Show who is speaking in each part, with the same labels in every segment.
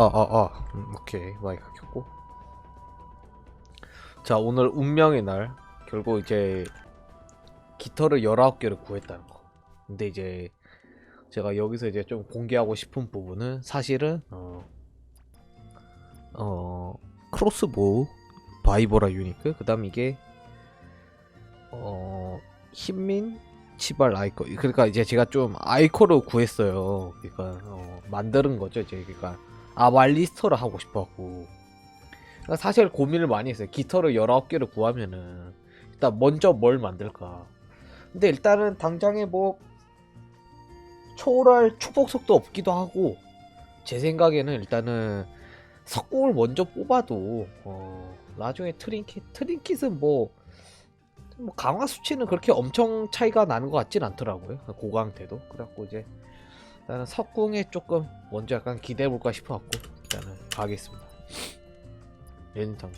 Speaker 1: 아, 아, 아. 음, 오케이. 마이크 켰고. 자, 오늘 운명의 날. 결국 이제 깃털을 19개를 구했다는 거. 근데 이제 제가 여기서 이제 좀 공개하고 싶은 부분은 사실은 어, 어 크로스보우 바이버라 유니크 그 다음 이게 어 힘민 치발 아이코 그러니까 이제 제가 좀 아이코를 구했어요 그러니까 어, 만드는 거죠 이제 그러니까 아말리스터를 하고 싶었고. 그러니까 사실 고민을 많이 했어요. 깃털을 19개를 구하면은 일단 먼저 뭘 만들까. 근데 일단은 당장에 뭐 초월할 축복 속도 없기도 하고 제 생각에는 일단은 석궁을 먼저 뽑아도 어, 나중에 트린킷 트린킷은 뭐, 뭐 강화 수치는 그렇게 엄청 차이가 나는 것 같진 않더라고요. 고강태도. 그래갖고 이제 일단은 석궁에 조금 먼저 약간 기대해 볼까 싶어갖고 일단은 가겠습니다 연탕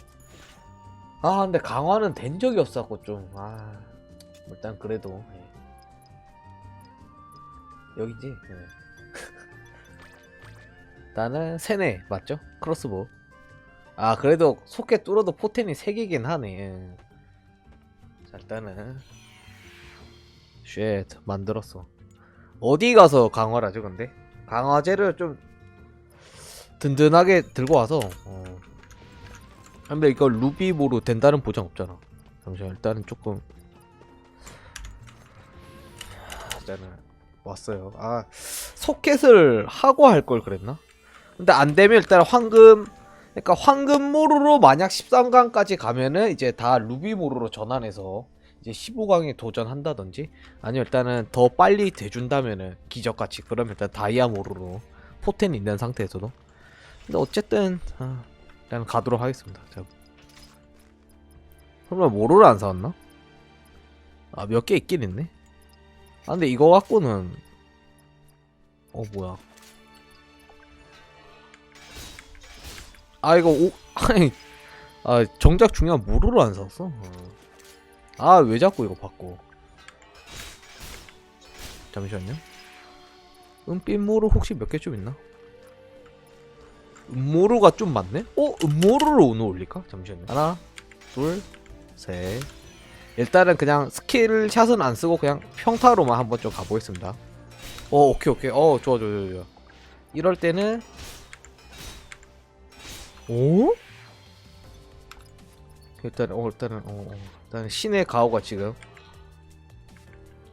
Speaker 1: 아 근데 강화는 된 적이 없어갖고 좀아 일단 그래도 예. 여기지 예. 나는 세네 맞죠? 크로스보 아 그래도 속에 뚫어도 포텐이 3개긴 하네 예. 자 일단은 쉣 만들었어 어디 가서 강화를 하죠 근데? 강화제를 좀 든든하게 들고 와서 어. 근데 이거 루비보로 된다는 보장 없잖아 잠시만 일단은 조금 일단은 왔어요 아 소켓을 하고 할 걸 그랬나? 근데 안 되면 일단 황금 그러니까 황금 모루로 만약 13강까지 가면은 이제 다 루비 모루로 전환해서 이제 15강에 도전한다든지 아니면 일단은 더 빨리 돼준다면은 기적같이 그러면 일단 다이아모루로 포텐 있는 상태에서도. 근데 어쨌든 아, 일단 가도록 하겠습니다. 자. 설마 모루를 안 사왔나? 아 몇 개 있긴 있네. 아 근데 이거 갖고는 어 뭐야. 아 이거 오 아니 아 정작 중요한 무료로 안 샀어 아 왜 자꾸 이거 바꿔? 잠시만요. 은빛 모루 혹시 몇 개 좀 있나? 음모루가 좀 많네? 어? 음모루를 오늘 올릴까? 잠시만요. 하나 둘셋. 일단은 그냥 스킬 샷은 안 쓰고 그냥 평타로만 한번 좀 가보겠습니다. 어 오케이 오케이. 어 좋아 좋아 좋아, 좋아. 이럴 때는 오? 일단 어 일단은 어, 어 일단 신의 가오가 지금.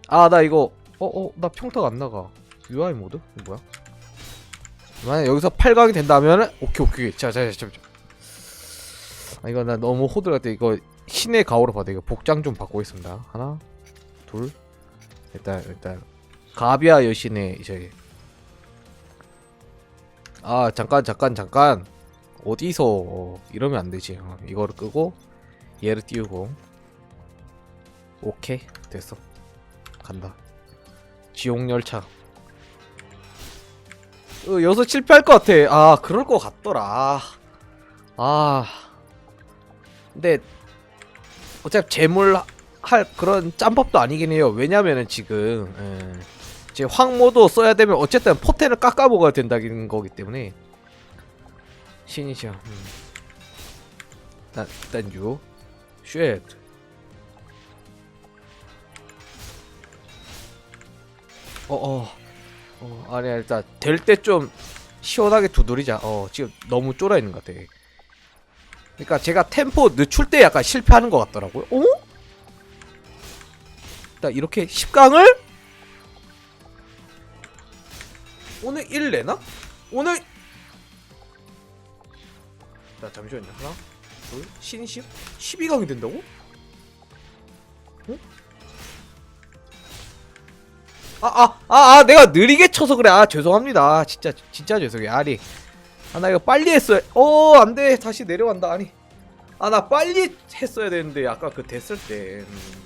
Speaker 1: 아 나 이거 어어 나 평타가 안 나가. UI 모드? 이거 뭐야? 만약 여기서 8강이 된다면은 오케이 오케이 자자자 자, 아 이거 나 너무 호들 같아 이거 신의 가오로 받아. 이거 복장 좀 바꾸고 있습니다. 하나 둘 일단 일단. 가비아 여신의 이제. 아 잠깐 잠깐 잠깐. 어디서? 어, 이러면 안 되지. 어, 이거를 끄고 얘를 띄우고 오케이 됐어 간다. 지옥 열차. 어, 여기서 실패할 것 같아. 아 그럴 것 같더라. 아 근데 어차피 재물 할 그런 짬밥도 아니긴 해요. 왜냐면은 지금 예, 이제 황모도 써야 되면 어쨌든 포텐을 깎아 먹어야 된다는 거기 때문에. 신이죠. 음. 일단, 일단 유. 쉣. 어, 어. 어, 아니야, 일단, 될 때 좀 시원하게 두드리자. 어, 지금 너무 쫄아 있는 것 같아. 그러니까 제가 템포 늦출 때 약간 실패하는 것 같더라고요. 어? 일단 이렇게 10강을? 오늘 1 내나? 오늘 나 잠시만요 하나 둘 신십 12강이 된다고? 어? 아아아 아, 아, 내가 느리게 쳐서 그래. 아 죄송합니다. 진짜 진짜 죄송해요 아니 아 나 이거 빨리 했어야 어 안돼. 다시 내려간다. 아니 아 나 빨리 했어야 되는데 아까 그 됐을 때 음,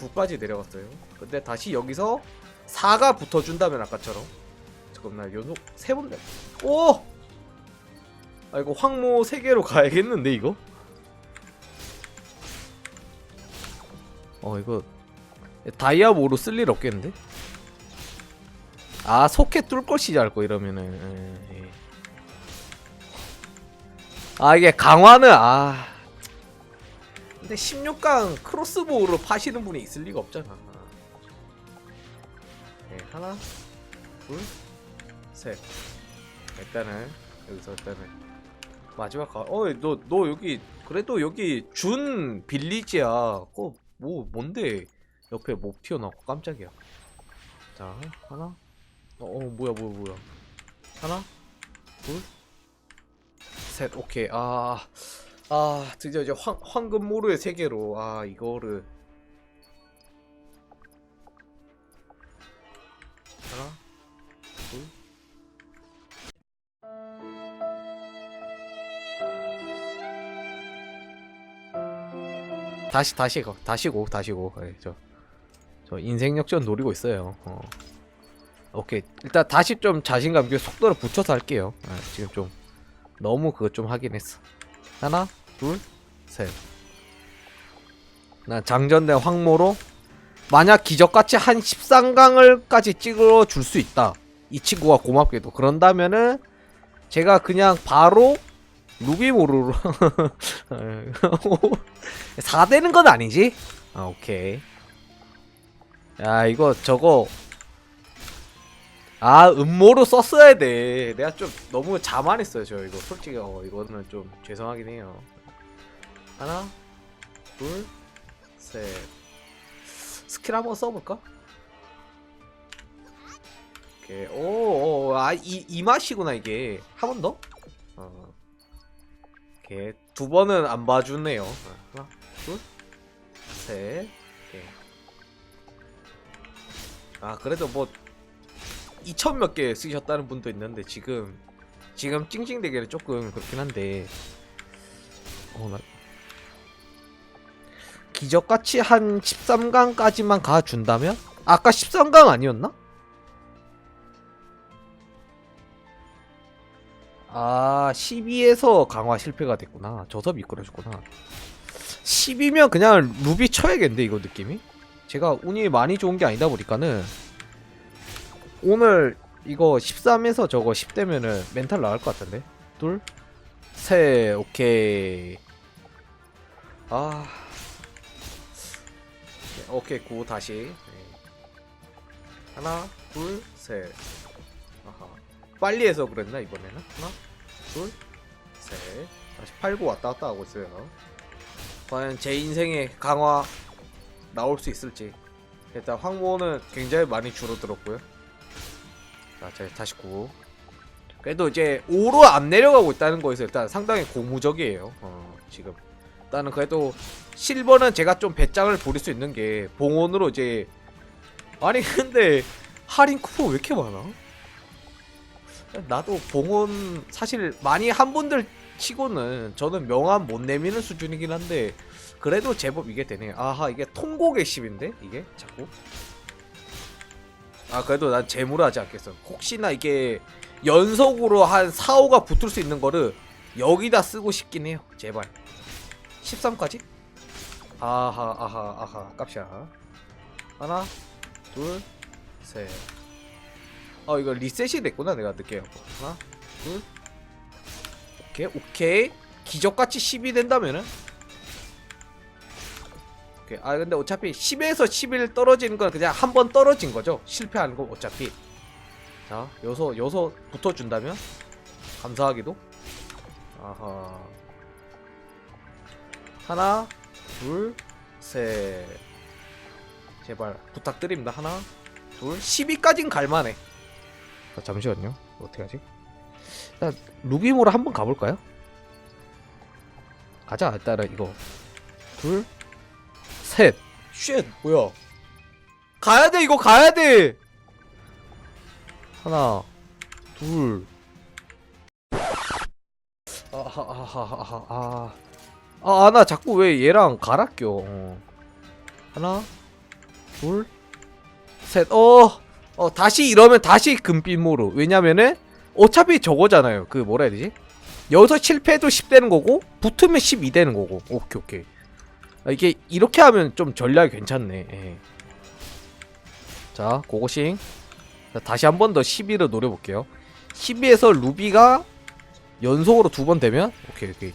Speaker 1: 9까지 내려갔어요. 근데 다시 여기서 4가 붙어준다면 아까처럼. 잠깐 나 연속 세번 내. 오! 아 이거 황모 3개로 가야겠는데 이거? 어 이거 다이아 모로 쓸 일 없겠는데? 아 소켓 뚫고 시작할 거 이러면은. 예, 예. 아 이게 강화는 아. 근데 16강 크로스보우로 파시는 분이 있을 리가 없잖아. 네, 하나 둘셋. 일단은 여기서 일단은. 마지막 가 어너 너 여기 그래도 여기 준 빌리지야. 그뭐 뭔데 옆에 목 튀어나오고 깜짝이야. 자 하나. 어, 어 뭐야 뭐야 뭐야. 하나 둘셋 오케이. 아아 드디어 이제 황, 황금 모루의 세계로. 아 이거를. 하나 둘. 다시 다시 고 다시 고 다시 고. 예, 저, 저 인생 역전 노리고 있어요. 어. 오케이. 일단 다시 좀 자신감 있게 속도를 붙여서 할게요. 아, 지금 좀 너무 그거 좀 하긴 했어. 하나 둘셋나 장전된 황모로 만약 기적같이 한 13강을까지 찍어 줄 수 있다. 이 친구가 고맙게도. 그런다면은 제가 그냥 바로 루비모루로 4되는 건 아니지? 아 오케이 야 이거 저거. 아 음모로 썼어야 돼. 내가 좀 너무 자만했어요 저 이거. 솔직히 어, 이거는 좀 죄송하긴 해요. 하나 둘셋. 스킬 한번 써볼까? 오케이. 오아이 이 맛이구나 이게. 한 번 더? 어. 오케이. 두 번은 안 봐주네요. 어, 하나 둘셋 아 그래도 뭐 2천 몇 개 쓰셨다는 분도 있는데 지금 지금 찡찡대기는 조금 그렇긴 한데. 어 나 기적같이 한 13강까지만 가준다면? 아까 13강 아니었나? 아 12에서 강화 실패가 됐구나. 저서 미끄러졌구나. 10이면 그냥 루비 쳐야겠는데 이거 느낌이 제가 운이 많이 좋은 게 아니다 보니까는 오늘 이거 13에서 저거 10되면은 멘탈 나갈 것 같은데? 둘, 셋, 오케이. 아. 네, 오케이 구 다시. 네. 하나 둘셋. 빨리 해서 그랬나 이번에는? 하나 둘셋. 다시 팔고 왔다 갔다 하고 있어요. 과연 제 인생의 강화 나올 수 있을지. 일단 황모는 굉장히 많이 줄어들었고요. 자, 자 다시 9 그래도 이제 5로 안 내려가고 있다는 거에서 일단 상당히 고무적이에요. 어, 지금. 일단은 그래도 실버는 제가 좀 배짱을 부릴 수 있는 게 봉온으로 이제 아니 근데 할인 쿠폰 왜 이렇게 많아? 나도 봉온 사실 많이 한 분들 치고는 저는 명함 못 내미는 수준이긴 한데 그래도 제법 이게 되네 아하 이게 통고 객심인데? 이게? 자꾸? 아 그래도 난 재무하지 않겠어. 혹시나 이게 연속으로 한 4, 5가 붙을 수 있는 거를 여기다 쓰고 싶긴 해요. 제발. 13까지? 아하 아하 아하. 깝샤 하나 둘셋. 어 이거 리셋이 됐구나 내가 늦게 하나 둘. 오케이 오케이. 기적같이 10이 된다면은 오케이. 아 근데 어차피 10에서 11 떨어지는 건 그냥 한 번 떨어진 거죠? 실패하는 거 어차피. 자 요소 요소 붙어 준다면? 감사하기도. 아하. 하나 둘 셋. 제발 부탁드립니다. 하나 둘 12까진 갈만해. 자, 잠시만요. 어떻게 하지? 일단 루비모로 한번 가볼까요? 가자 일단은 이거. 둘 셋 쉣 뭐야 가야 돼 이거 가야 돼 하나 둘 아하하하하 아, 나 자꾸 왜 얘랑 갈아 껴. 어. 하나, 둘, 셋. 어, 어, 다시 이러면 다시 금빛모로. 왜냐면은, 어차피 저거잖아요. 그, 뭐라 해야 되지? 여기서 실패해도 10 되는 거고, 붙으면 12 되는 거고. 오케이, 오케이. 아, 이게, 이렇게 하면 좀 전략이 괜찮네. 예. 자, 고고싱. 자, 다시 한 번 더 12를 노려볼게요. 12에서 루비가 연속으로 두 번 되면 오케이 오케이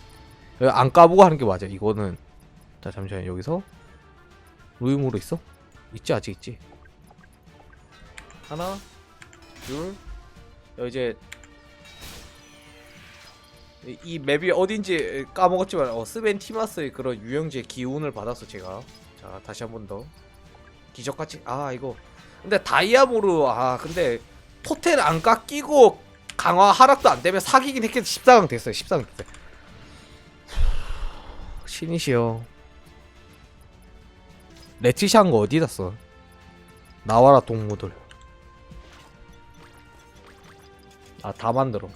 Speaker 1: 여기 안 까보고 하는 게 맞아 이거는 자 잠시만 여기서 루이무로 있어? 있지 아직 있지 하나 둘 여기 이제 이- 이 맵이 어딘지 까먹었지만 어, 스벤 티마스의 그런 유영지의 기운을 받아서 제가 자 다시 한 번 더. 기적같이 아 이거. 근데 다이아모르 아 근데 토텔 안 깎이고 강화 하락도 안 되면 사기긴 했겠지 14강 됐어요 14강 됐어요 신이시여. 레티시한 거 어디다 써? 나와라 동무들. 아 다 만들어.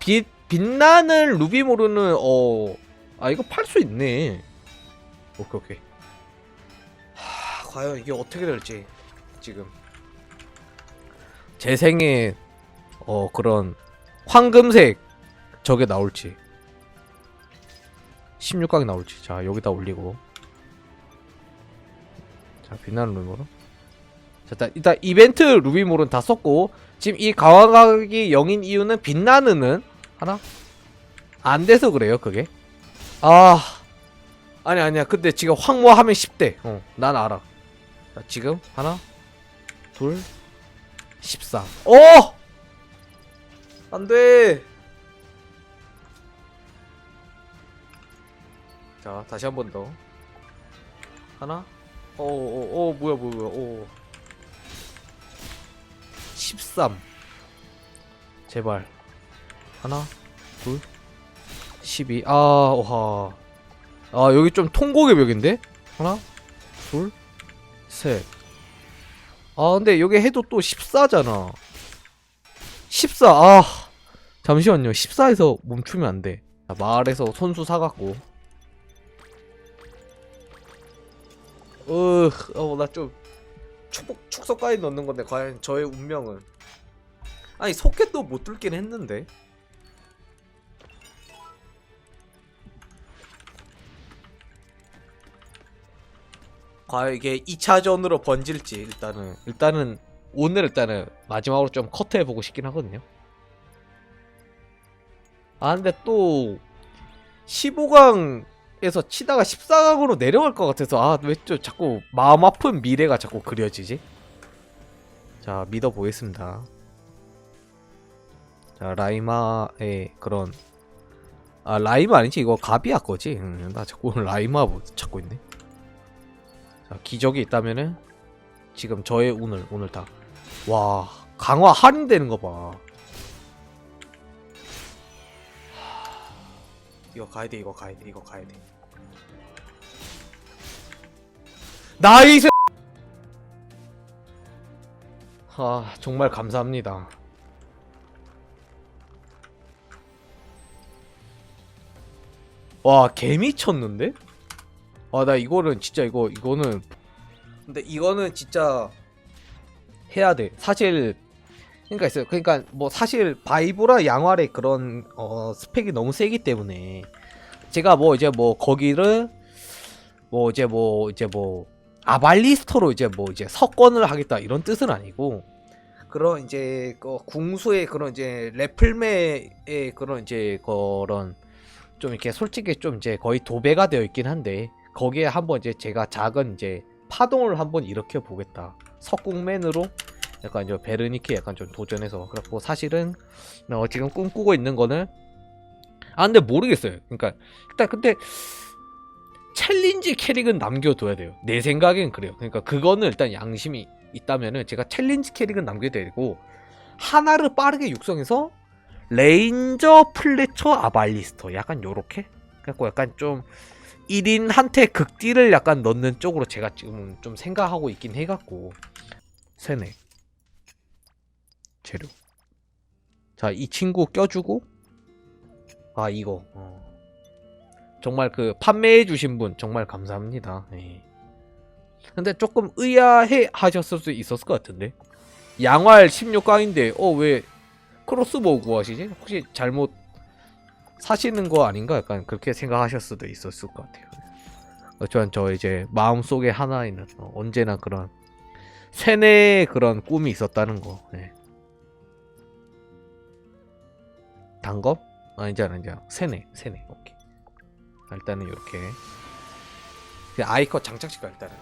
Speaker 1: 빛 빛나는 루비모르는 어 아 이거 팔 수 있네. 오케이 오케이. 하, 과연 이게 어떻게 될지 지금. 제 생에 어 그런 황금색 저게 나올지. 16강이 나올지. 자 여기다 올리고. 자 빛나는 루비모르. 자 일단, 일단 이벤트 루비모르는 다 썼고 지금 이 강화각이 0인 이유는 빛나는은 하나? 안 돼서 그래요 그게 아 아니 아니야 근데 지금 황모하면 10대 어난 알아 자, 지금 하나 둘 14. 어! 안 돼. 자, 다시 한 번 더. 하나? 어, 어, 어, 뭐야, 뭐야, 뭐야, 어. 13. 제발. 하나, 둘, 12. 아, 오하. 아, 여기 좀 통곡의 벽인데? 하나, 둘, 셋. 아 근데 여기 해도 또 14잖아 14 아 잠시만요 14에서 멈추면 안돼 마을에서 손수 사갖고 어나 좀 축복 축소까지 넣는 건데 과연 저의 운명은 아니 소켓도 못 뚫긴 했는데 과연 이게 2차전으로 번질지 일단은 일단은 오늘 일단은 마지막으로 좀 커트해 보고 싶긴 하거든요. 아 근데 또 15강에서 치다가 14강으로 내려갈 것 같아서 아왜 또 자꾸 마음 아픈 미래가 자꾸 그려지지? 자 믿어 보겠습니다. 자 라이마의 그런 아 라이마 아니지 이거 가비아 거지? 응, 나 자꾸 라이마 뭐 찾고 있네. 자, 기적이 있다면은 지금 저의 운을 오늘 다. 와 강화 할인되는 거 봐. 하, 이거 가야 돼 이거 가야 돼 이거 가야 돼. 나이스. 아 정말 감사합니다. 와 개미쳤는데? 아 나 이거는 진짜 이거 이거는 근데 이거는 진짜 해야 돼. 사실 그러니까 있어요. 그러니까 뭐 사실 바이브라 양활의 그런 어 스펙이 너무 세기 때문에 제가 뭐 이제 뭐 거기를 뭐 이제 뭐 이제 뭐 아발리스토로 이제 뭐 이제 석권을 하겠다 이런 뜻은 아니고 그런 이제 그 궁수의 그런 이제 레플매의 그런 이제 그런 좀 이렇게 솔직히 좀 이제 거의 도배가 되어 있긴 한데 거기에 한번 이제 제가 작은 이제 파동을 한번 일으켜 보겠다. 석궁맨으로 약간 이제 베르니케 약간 좀 도전해서 그렇고 사실은 어 지금 꿈꾸고 있는 거는 아 근데 모르겠어요. 그러니까 일단 근데 챌린지 캐릭은 남겨둬야 돼요. 내 생각엔 그래요. 그러니까 그거는 일단 양심이 있다면은 제가 챌린지 캐릭은 남겨둬야 되고 하나를 빠르게 육성해서 레인저 플래처 아발리스터 약간 요렇게 그래갖고 약간 좀 1인한테 극딜을 약간 넣는 쪽으로 제가 지금 좀 생각하고 있긴 해갖고. 세네. 재료. 자 이 친구 껴주고. 아 이거. 어. 정말 그 판매해 주신 분 정말 감사합니다. 예. 근데 조금 의아해 하셨을 수 있었을 것 같은데. 양활 16강인데 어 왜 크로스보우 구하시지? 혹시 잘못 사시는 거 아닌가? 약간 그렇게 생각하실 수도 있었을 것 같아요. 어쩌면 저 이제 마음속에 하나 있는 어, 언제나 그런 세뇌의 그런 꿈이 있었다는 거. 네. 단검? 아 이제는 이제 세네 세네 오케이 자, 일단은 이렇게 아이컷 장착시켜 일단은